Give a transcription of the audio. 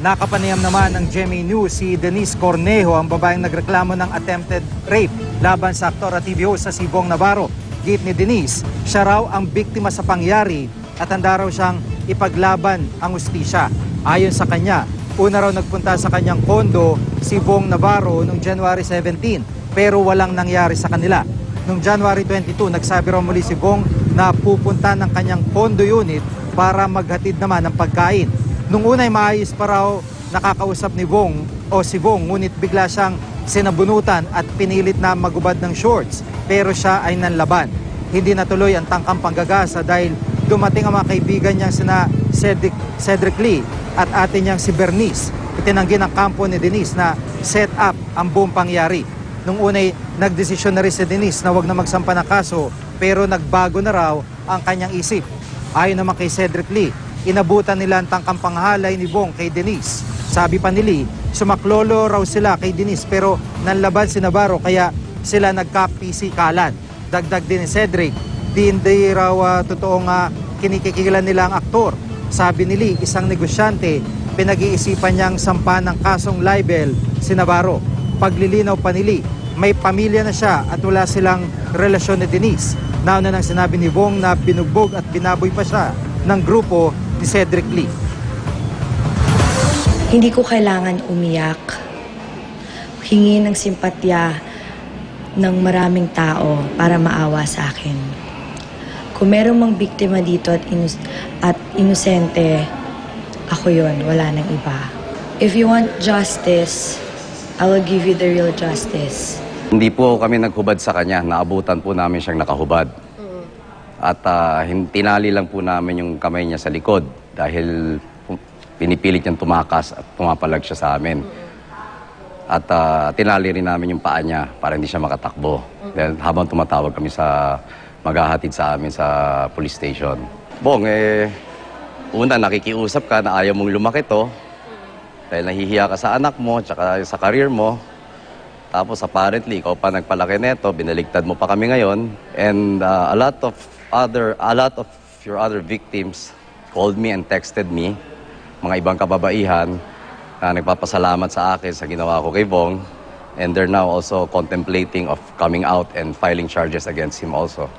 Nakapanayam naman ng GMA News si Denise Cornejo, ang babaeng nagreklamo ng attempted rape laban sa aktor at TV host sa Sibong Navarro. Git ni Denise, siya raw ang biktima sa pangyari at handa raw siyang ipaglaban ang ustisya. Ayon sa kanya, una raw nagpunta sa kanyang kondo si Bong Navarro noong January 17 pero walang nangyari sa kanila. Noong January 22, nagsabi raw muli si Bong na pupunta ng kanyang condo unit para maghatid naman ng pagkain. Nung una ay maayos pa raw nakakausap ni Bong o si Bong ngunit bigla siyang sinabunutan at pinilit na magubad ng shorts pero siya ay nanlaban. Hindi natuloy ang tangkang panggagasa dahil dumating ang mga kaibigan niyang sina Cedric, Cedric Lee at ate niyang si Bernice. Itinanggi ng kampo ni Denise na set up ang buong pangyari. Nung unay nagdesisyon na rin si Denise na wag na magsampa ng kaso pero nagbago na raw ang kanyang isip. Ayon naman kay Cedric Lee, inabutan nila ang tangkang panghalay ni Bong kay Denise. Sabi pa ni Lee, sumaklolo raw sila kay Denise pero nanlaban si Navarro kaya sila nagkapisikalan. Dagdag din ni Cedric, di hindi raw ah, totoong uh, kinikikilan nila ang aktor. Sabi ni Lee, isang negosyante, pinag-iisipan niyang sampa ng kasong libel si Navarro. Paglilinaw pa ni Lee, may pamilya na siya at wala silang relasyon ni Denise. Nauna nang sinabi ni Bong na binugbog at binaboy pa siya ng grupo ni Cedric Lee. Hindi ko kailangan umiyak. Hingi ng simpatya ng maraming tao para maawa sa akin. Kung merong mang biktima dito at, inus- at inosente, ako yon wala nang iba. If you want justice, I will give you the real justice. Hindi po kami naghubad sa kanya. Naabutan po namin siyang nakahubad. At hin- tinali lang po namin yung kamay niya sa likod dahil pinipilit niyang tumakas at pumapalag siya sa amin. At ah, tinali rin namin yung paa niya para hindi siya makatakbo. Then habang tumatawag kami sa maghahatid sa amin sa police station. Bong, eh, una nakikiusap ka na ayaw mong lumaki to dahil nahihiya ka sa anak mo tsaka sa career mo. Tapos apparently, ikaw pa nagpalaki neto, binaligtad mo pa kami ngayon. And uh, a lot of other, a lot of your other victims called me and texted me, mga ibang kababaihan, na nagpapasalamat sa akin sa ginawa ko kay Bong. And they're now also contemplating of coming out and filing charges against him also.